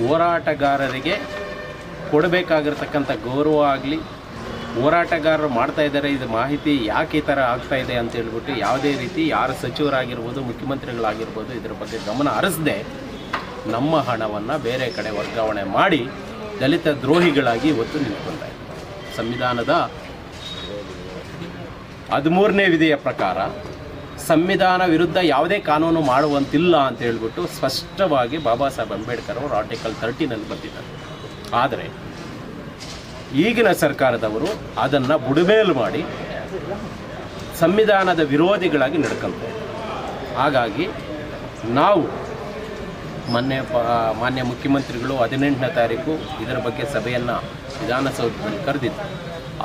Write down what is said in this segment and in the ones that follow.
ಹೋರಾಟಗಾರರಿಗೆ ಕೊಡಬೇಕಾಗಿರ್ತಕ್ಕಂಥ ಗೌರವ ಆಗಲಿ, ಹೋರಾಟಗಾರರು ಮಾಡ್ತಾ ಇದ್ದಾರೆ, ಇದು ಮಾಹಿತಿ ಯಾಕೆ ಈ ಥರ ಆಗ್ತಾ ಇದೆ ಅಂತ ಹೇಳ್ಬಿಟ್ಟು ಯಾವುದೇ ರೀತಿ ಯಾರು ಸಚಿವರಾಗಿರ್ಬೋದು, ಮುಖ್ಯಮಂತ್ರಿಗಳಾಗಿರ್ಬೋದು, ಇದರ ಬಗ್ಗೆ ಗಮನ ಹರಿಸದೆ ನಮ್ಮ ಹಣವನ್ನು ಬೇರೆ ಕಡೆ ವರ್ಗಾವಣೆ ಮಾಡಿ ದಲಿತ ದ್ರೋಹಿಗಳಾಗಿ ಇವತ್ತು ನಿಂತ್ಕೊಂಡ. ಸಂವಿಧಾನದ ಹದಿಮೂರನೇ ವಿಧಿಯ ಪ್ರಕಾರ ಸಂವಿಧಾನ ವಿರುದ್ಧ ಯಾವುದೇ ಕಾನೂನು ಮಾಡುವಂತಿಲ್ಲ ಅಂತ ಹೇಳ್ಬಿಟ್ಟು ಸ್ಪಷ್ಟವಾಗಿ ಬಾಬಾ ಸಾಹೇಬ್ ಅಂಬೇಡ್ಕರ್ ಅವರು ಆರ್ಟಿಕಲ್ ತರ್ಟಿನಲ್ಲಿ ಬಂದಿದ್ದಾರೆ ಆದರೆ ಈಗಿನ ಸರ್ಕಾರದವರು ಅದನ್ನು ಬುಡಮೇಲು ಮಾಡಿ ಸಂವಿಧಾನದ ವಿರೋಧಿಗಳಾಗಿ ನಡ್ಕೊಂತ ಹಾಗಾಗಿ ನಾವು ಮೊನ್ನೆ ಮಾನ್ಯ ಮುಖ್ಯಮಂತ್ರಿಗಳು ಹದಿನೆಂಟನೇ ತಾರೀಕು ಇದರ ಬಗ್ಗೆ ಸಭೆಯನ್ನು ವಿಧಾನಸೌಧದಲ್ಲಿ ಕರೆದಿದ್ದು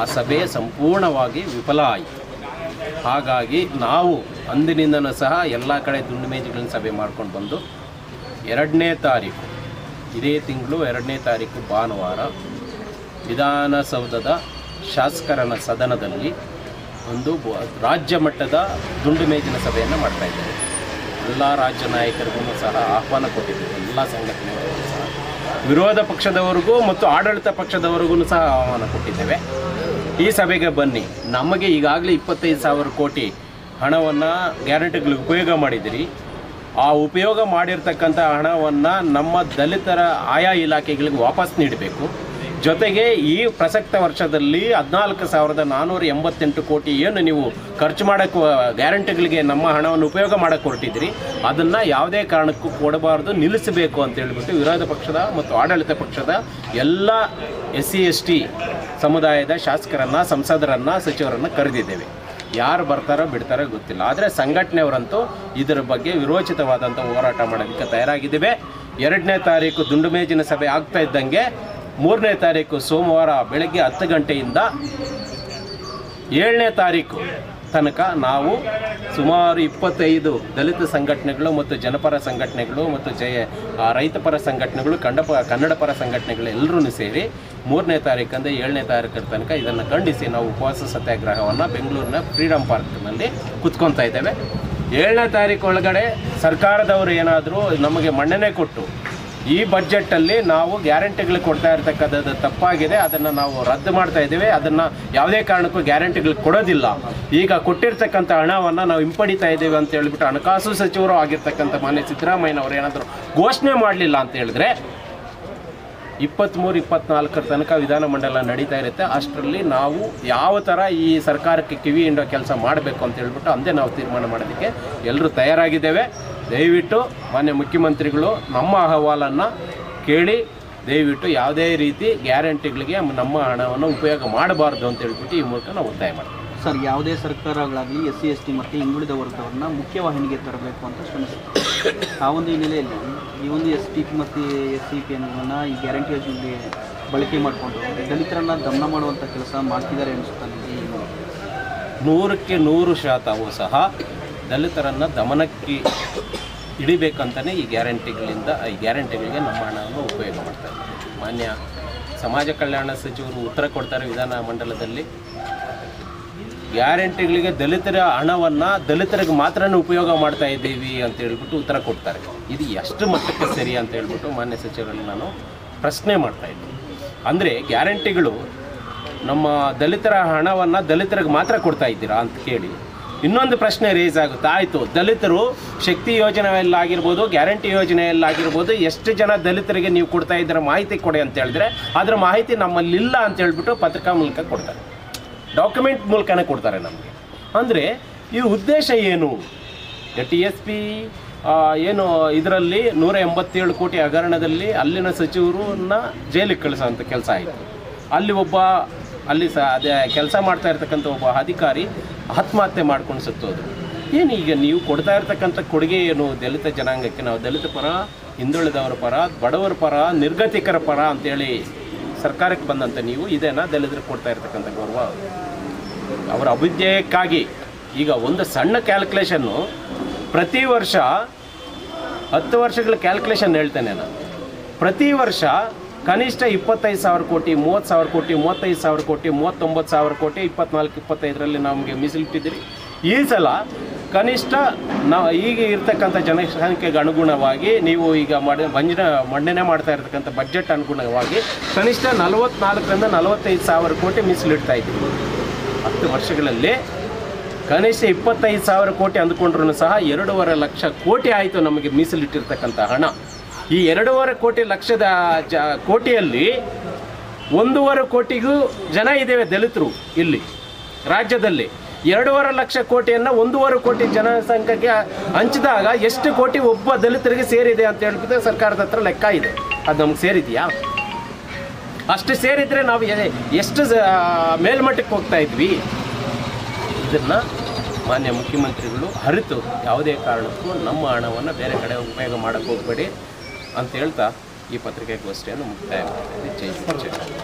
ಆ ಸಭೆ ಸಂಪೂರ್ಣವಾಗಿ ವಿಫಲ ಆಯಿತು. ಹಾಗಾಗಿ ನಾವು ಅಂದಿನಿಂದನೂ ಸಹ ಎಲ್ಲ ಕಡೆ ದುಂಡು ಮೇಜುಗಳನ್ನ ಸಭೆ ಮಾಡ್ಕೊಂಡು ಬಂದು ಎರಡನೇ ತಾರೀಕು, ಇದೇ ತಿಂಗಳು ಎರಡನೇ ತಾರೀಕು ಭಾನುವಾರ ವಿಧಾನಸೌಧದ ಶಾಸಕರನ ಸದನದಲ್ಲಿ ಒಂದು ರಾಜ್ಯ ಮಟ್ಟದ ದುಂಡು ಮೇಜಿನ ಸಭೆಯನ್ನು ಮಾಡ್ತಾ ಇದ್ದೇವೆ. ಎಲ್ಲ ರಾಜ್ಯ ನಾಯಕರಿಗೂ ಸಹ ಆಹ್ವಾನ ಕೊಟ್ಟಿದ್ದೇವೆ. ಎಲ್ಲ ಸಂಘಟನೆಗಳಿಗೂ ಸಹ, ವಿರೋಧ ಪಕ್ಷದವರಿಗೂ ಮತ್ತು ಆಡಳಿತ ಪಕ್ಷದವರಿಗೂ ಸಹ ಆಹ್ವಾನ ಕೊಟ್ಟಿದ್ದೇವೆ. ಈ ಸಭೆಗೆ ಬನ್ನಿ. ನಮಗೆ ಈಗಾಗಲೇ ಇಪ್ಪತ್ತೈದು ಸಾವಿರ ಕೋಟಿ ಹಣವನ್ನು ಗ್ಯಾರಂಟಿಗಳಿಗೆ ಉಪಯೋಗ ಮಾಡಿದಿರಿ ಆ ಉಪಯೋಗ ಮಾಡಿರ್ತಕ್ಕಂಥ ಹಣವನ್ನು ನಮ್ಮ ದಲಿತರ ಆಯಾ ಇಲಾಖೆಗಳಿಗೆ ವಾಪಸ್ ನೀಡಬೇಕು. ಜೊತೆಗೆ ಈ ಪ್ರಸಕ್ತ ವರ್ಷದಲ್ಲಿ ಹದಿನಾಲ್ಕು ಸಾವಿರದ ನಾನ್ನೂರ ಎಂಬತ್ತೆಂಟು ಕೋಟಿ ಏನು ನೀವು ಖರ್ಚು ಮಾಡೋಕ್ಕೆ, ಗ್ಯಾರಂಟಿಗಳಿಗೆ ನಮ್ಮ ಹಣವನ್ನು ಉಪಯೋಗ ಮಾಡೋಕ್ಕೆ ಹೊರಟಿದ್ರಿ ಅದನ್ನು ಯಾವುದೇ ಕಾರಣಕ್ಕೂ ಕೊಡಬಾರ್ದು, ನಿಲ್ಲಿಸಬೇಕು ಅಂತ ಹೇಳ್ಬಿಟ್ಟು ವಿರೋಧ ಪಕ್ಷದ ಮತ್ತು ಆಡಳಿತ ಪಕ್ಷದ ಎಲ್ಲ ಎಸ್ ಸಿ, ಎಸ್ ಟಿ ಸಮುದಾಯದ ಶಾಸಕರನ್ನು, ಸಂಸದರನ್ನು, ಸಚಿವರನ್ನು ಕರೆದಿದ್ದೇವೆ. ಯಾರು ಬರ್ತಾರೋ ಬಿಡ್ತಾರೋ ಗೊತ್ತಿಲ್ಲ. ಆದರೆ ಸಂಘಟನೆಯವರಂತೂ ಇದರ ಬಗ್ಗೆ ವಿರೋಚಿತವಾದಂಥ ಹೋರಾಟ ಮಾಡೋದಕ್ಕೆ ತಯಾರಾಗಿದ್ದೇವೆ. ಎರಡನೇ ತಾರೀಕು ದುಂಡು ಮೇಜಿನ ಸಭೆ ಆಗ್ತಾ ಇದ್ದಂಗೆ, ಮೂರನೇ ತಾರೀಕು ಸೋಮವಾರ ಬೆಳಗ್ಗೆ ಹತ್ತು ಗಂಟೆಯಿಂದ ಏಳನೇ ತಾರೀಕು ತನಕ ನಾವು ಸುಮಾರು ಇಪ್ಪತ್ತೈದು ದಲಿತ ಸಂಘಟನೆಗಳು ಮತ್ತು ಜನಪರ ಸಂಘಟನೆಗಳು ಮತ್ತು ಜಯ ರೈತಪರ ಸಂಘಟನೆಗಳು, ಕಂಡಪ ಕನ್ನಡ ಪರ ಸಂಘಟನೆಗಳು ಎಲ್ಲರೂ ಸೇರಿ ಮೂರನೇ ತಾರೀಕಂದ ಏಳನೇ ತಾರೀಕರ ತನಕ ಇದನ್ನು ಖಂಡಿಸಿ ನಾವು ಉಪವಾಸ ಸತ್ಯಾಗ್ರಹವನ್ನು ಬೆಂಗಳೂರಿನ ಫ್ರೀಡಮ್ ಪಾರ್ಕ್ನಲ್ಲಿ ಕುತ್ಕೊತಾ ಇದ್ದೇವೆ. ಏಳನೇ ತಾರೀಕು ಒಳಗಡೆ ಸರ್ಕಾರದವರು ಏನಾದರೂ ನಮಗೆ ಮನ್ನಣೆ ಕೊಟ್ಟು ಈ ಬಜೆಟಲ್ಲಿ ನಾವು ಗ್ಯಾರಂಟಿಗಳು ಕೊಡ್ತಾ ಇರ್ತಕ್ಕಂಥದ್ದು ತಪ್ಪಾಗಿದೆ. ಅದನ್ನು ನಾವು ರದ್ದು ಮಾಡ್ತಾ ಇದ್ದೇವೆ. ಅದನ್ನು ಯಾವುದೇ ಕಾರಣಕ್ಕೂ ಗ್ಯಾರಂಟಿಗಳು ಕೊಡೋದಿಲ್ಲ. ಈಗ ಕೊಟ್ಟಿರ್ತಕ್ಕಂಥ ಹಣವನ್ನು ನಾವು ಹಿಂಪಡಿತಾ ಇದ್ದೇವೆ ಅಂತ ಹೇಳ್ಬಿಟ್ಟು ಹಣಕಾಸು ಸಚಿವರು ಆಗಿರ್ತಕ್ಕಂಥ ಮಾನ್ಯ ಸಿದ್ದರಾಮಯ್ಯನವರು ಏನಾದರೂ ಘೋಷಣೆ ಮಾಡಲಿಲ್ಲ ಅಂತ ಹೇಳಿದ್ರೆ ಇಪ್ಪತ್ತ್ಮೂರು ಇಪ್ಪತ್ನಾಲ್ಕರ ತನಕ ವಿಧಾನಮಂಡಲ ನಡೀತಾ ಇರುತ್ತೆ. ಅಷ್ಟರಲ್ಲಿ ನಾವು ಯಾವ ಥರ ಈ ಸರ್ಕಾರಕ್ಕೆ ಕಿವಿ ಹಿಂಡೋ ಕೆಲಸ ಮಾಡಬೇಕು ಅಂತ ಹೇಳ್ಬಿಟ್ಟು ಅಂದೇ ನಾವು ತೀರ್ಮಾನ ಮಾಡೋದಕ್ಕೆ ಎಲ್ಲರೂ ತಯಾರಾಗಿದ್ದೇವೆ. ದಯವಿಟ್ಟು ಮಾನ್ಯ ಮುಖ್ಯಮಂತ್ರಿಗಳು ನಮ್ಮ ಅಹವಾಲನ್ನು ಕೇಳಿ ದಯವಿಟ್ಟು ಯಾವುದೇ ರೀತಿ ಗ್ಯಾರಂಟಿಗಳಿಗೆ ನಮ್ಮ ಹಣವನ್ನು ಉಪಯೋಗ ಮಾಡಬಾರ್ದು ಅಂತ ಹೇಳ್ಬಿಟ್ಟು ಈ ಮೂಲಕ ನಾವು ಒತ್ತಾಯ ಮಾಡ್ತೀವಿ ಸರ್ ಯಾವುದೇ ಸರ್ಕಾರಗಳಾಗಲಿ ಎಸ್ ಸಿ ಎಸ್ ಟಿ ಮತ್ತು ಹಿಂದುಳಿದ ವರ್ಗದವ್ರನ್ನ ಮುಖ್ಯವಾಹಿನಿಗೆ ತರಬೇಕು ಅಂತ ಶ್ರಮಿಸುತ್ತೆ ಆ ಒಂದು ಹಿನ್ನೆಲೆಯಲ್ಲಿ ಈ ಒಂದು ಎಸ್ ಟಿ ಪಿ ಮತ್ತು ಎಸ್ ಸಿ ಪಿ ಅನ್ನೋದನ್ನು ಈ ಗ್ಯಾರಂಟಿ ಯೋಜನೆಗೆ ಬಳಕೆ ಮಾಡಿಕೊಂಡು ದಲಿತರನ್ನ ದಮನ ಮಾಡುವಂಥ ಕೆಲಸ ಮಾಡ್ತಿದ್ದಾರೆ ಅನಿಸುತ್ತೆ. ನೂರಕ್ಕೆ ನೂರು ಶಾತವೂ ಸಹ ದಲಿತರನ್ನು ದಮನಕ್ಕೆ ಹಿಡಿಬೇಕಂತಲೇ ಈ ಗ್ಯಾರಂಟಿಗಳಿಂದ, ಈ ಗ್ಯಾರಂಟಿಗಳಿಗೆ ನಮ್ಮ ಹಣವನ್ನು ಉಪಯೋಗ ಮಾಡ್ತಾರೆ ಮಾನ್ಯ ಸಮಾಜ ಕಲ್ಯಾಣ ಸಚಿವರು ಉತ್ತರ ಕೊಡ್ತಾರೆ ವಿಧಾನ ಮಂಡಲದಲ್ಲಿ ಗ್ಯಾರಂಟಿಗಳಿಗೆ ದಲಿತರ ಹಣವನ್ನು ದಲಿತರಿಗೆ ಮಾತ್ರ ಉಪಯೋಗ ಮಾಡ್ತಾ ಇದ್ದೀವಿ ಅಂತ ಹೇಳ್ಬಿಟ್ಟು ಉತ್ತರ ಕೊಡ್ತಾರೆ. ಇದು ಎಷ್ಟು ಮಟ್ಟಕ್ಕೆ ಸರಿ ಅಂತ ಹೇಳ್ಬಿಟ್ಟು ಮಾನ್ಯ ಸಚಿವರಲ್ಲಿ ನಾನು ಪ್ರಶ್ನೆ ಮಾಡ್ತಾ ಇದ್ದೀನಿ. ಅಂದರೆ ಗ್ಯಾರಂಟಿಗಳು ನಮ್ಮ ದಲಿತರ ಹಣವನ್ನು ದಲಿತರಿಗೆ ಮಾತ್ರ ಕೊಡ್ತಾ ಇದ್ದೀರಾ ಅಂತ ಕೇಳಿ ಇನ್ನೊಂದು ಪ್ರಶ್ನೆ ರೇಸ್ ಆಗುತ್ತೆ. ಆಯಿತು, ದಲಿತರು ಶಕ್ತಿ ಯೋಜನೆಯಲ್ಲಾಗಿರ್ಬೋದು ಗ್ಯಾರಂಟಿ ಯೋಜನೆಯಲ್ಲಾಗಿರ್ಬೋದು, ಎಷ್ಟು ಜನ ದಲಿತರಿಗೆ ನೀವು ಕೊಡ್ತಾ ಇದ್ದೀರ ಮಾಹಿತಿ ಕೊಡಿ ಅಂತ ಹೇಳಿದ್ರೆ, ಅದರ ಮಾಹಿತಿ ನಮ್ಮಲ್ಲಿಲ್ಲ ಅಂತ ಹೇಳ್ಬಿಟ್ಟು ಪತ್ರಿಕಾ ಮೂಲಕ ಕೊಡ್ತಾರೆ. ಡಾಕ್ಯುಮೆಂಟ್ ಮೂಲಕನೇ ಕೊಡ್ತಾರೆ ನಮಗೆ. ಅಂದರೆ, ಈ ಉದ್ದೇಶ ಏನು? ಟಿ ಎಸ್ ಪಿ ಏನು ಇದರಲ್ಲಿ ನೂರ ಎಂಬತ್ತೇಳು ಕೋಟಿ ಹಗರಣದಲ್ಲಿ ಅಲ್ಲಿನ ಸಚಿವರನ್ನ ಜೈಲಿಗೆ ಕಳಿಸೋಂಥ ಕೆಲಸ ಆಯಿತು. ಅಲ್ಲಿ ಒಬ್ಬ ಅಲ್ಲಿ ಸಹ ಅದೇ ಕೆಲಸ ಮಾಡ್ತಾ ಇರ್ತಕ್ಕಂಥ ಒಬ್ಬ ಅಧಿಕಾರಿ ಆತ್ಮಹತ್ಯೆ ಮಾಡ್ಕೊಂಡು ಸತ್ತೋದ್ರು. ಏನು ಈಗ ನೀವು ಕೊಡ್ತಾ ಇರ್ತಕ್ಕಂಥ ಕೊಡುಗೆ ಏನು ದಲಿತ ಜನಾಂಗಕ್ಕೆ? ನಾವು ದಲಿತ ಪರ, ಹಿಂದುಳಿದವರ ಪರ, ಬಡವರ ಪರ, ನಿರ್ಗತಿಕರ ಪರ ಅಂತೇಳಿ ಸರ್ಕಾರಕ್ಕೆ ಬಂದಂಥ ನೀವು ಇದೇನಾ ದಲಿತರಿಗೆ ಕೊಡ್ತಾ ಇರ್ತಕ್ಕಂಥ ಗೌರವ? ಅವರ ಅಭ್ಯುದಯಕ್ಕಾಗಿ ಈಗ ಒಂದು ಸಣ್ಣ ಕ್ಯಾಲ್ಕುಲೇಷನ್ನು ಪ್ರತಿ ವರ್ಷ ಹತ್ತು ವರ್ಷಗಳ ಕ್ಯಾಲ್ಕುಲೇಷನ್ ಹೇಳ್ತೇನೆ ನಾನು. ಪ್ರತಿ ವರ್ಷ ಕನಿಷ್ಠ ಇಪ್ಪತ್ತೈದು ಸಾವಿರ ಕೋಟಿ, ಮೂವತ್ತು ಸಾವಿರ ಕೋಟಿ, ಮೂವತ್ತೈದು ಸಾವಿರ ಕೋಟಿ, ಮೂವತ್ತೊಂಬತ್ತು ಸಾವಿರ ಕೋಟಿ, ಇಪ್ಪತ್ನಾಲ್ಕು, ಇಪ್ಪತ್ತೈದರಲ್ಲಿ ನಮಗೆ ಮೀಸಲಿಟ್ಟಿದ್ದೀರಿ ಈ ಸಲ ಕನಿಷ್ಠ ನಾವು ಈಗ ಇರ್ತಕ್ಕಂಥ ಜನಸಂಖ್ಯೆಗೆ ಅನುಗುಣವಾಗಿ ನೀವು ಈಗ ಮಡ, ಮಂಜಿನ, ಮಂಡನೆ ಮಾಡ್ತಾ ಇರ್ತಕ್ಕಂಥ ಬಜೆಟ್ ಅನುಗುಣವಾಗಿ ಕನಿಷ್ಠ ನಲವತ್ತ್ನಾಲ್ಕರಿಂದ ನಲವತ್ತೈದು ಸಾವಿರ ಕೋಟಿ ಮೀಸಲಿಡ್ತಾ ಇದ್ದೀವಿ. ಹತ್ತು ವರ್ಷಗಳಲ್ಲಿ ಕನಿಷ್ಠ ಇಪ್ಪತ್ತೈದು ಸಾವಿರ ಕೋಟಿ ಅಂದ್ಕೊಂಡ್ರೂ ಸಹ ಎರಡೂವರೆ ಲಕ್ಷ ಕೋಟಿ ಆಯಿತು ನಮಗೆ ಮೀಸಲಿಟ್ಟಿರ್ತಕ್ಕಂಥ ಹಣ. ಈ ಎರಡೂವರೆ ಕೋಟಿ ಲಕ್ಷದ ಜ ಕೋಟಿಯಲ್ಲಿ ಒಂದೂವರೆ ಕೋಟಿಗೂ ಜನ ಇದ್ದೇವೆ ದಲಿತರು ಇಲ್ಲಿ, ರಾಜ್ಯದಲ್ಲಿ. ಎರಡೂವರೆ ಲಕ್ಷ ಕೋಟಿಯನ್ನು ಒಂದೂವರೆ ಕೋಟಿ ಜನಸಂಖ್ಯೆಗೆ ಹಂಚಿದಾಗ ಎಷ್ಟು ಕೋಟಿ ಒಬ್ಬ ದಲಿತರಿಗೆ ಸೇರಿದೆ ಅಂತ ಹೇಳ್ಬಿಟ್ಟು ಸರ್ಕಾರದ ಹತ್ರ ಲೆಕ್ಕ ಇದೆ. ಅದು ನಮ್ಗೆ ಸೇರಿದೆಯಾ? ಅಷ್ಟು ಸೇರಿದರೆ ನಾವು ಎಷ್ಟು ಮೇಲ್ಮಟ್ಟಕ್ಕೆ ಹೋಗ್ತಾ ಇದ್ವಿ? ಇದನ್ನು ಮಾನ್ಯ ಮುಖ್ಯಮಂತ್ರಿಗಳು ಅರಿತು ಯಾವುದೇ ಕಾರಣಕ್ಕೂ ನಮ್ಮ ಹಣವನ್ನು ಬೇರೆ ಕಡೆ ಉಪಯೋಗ ಮಾಡೋಕ್ಕೆ ಹೋಗಬೇಡಿ. ಅಂತ ಹೇಳ್ತಾ ಈ ಪತ್ರಿಕೆಗೋಷ್ಠಿಯನ್ನು ಮುಕ್ತಾಯ ಮಾಡ್ತಾ ಇದ್ದೀವಿ ಜೈ ಭಾರತ್.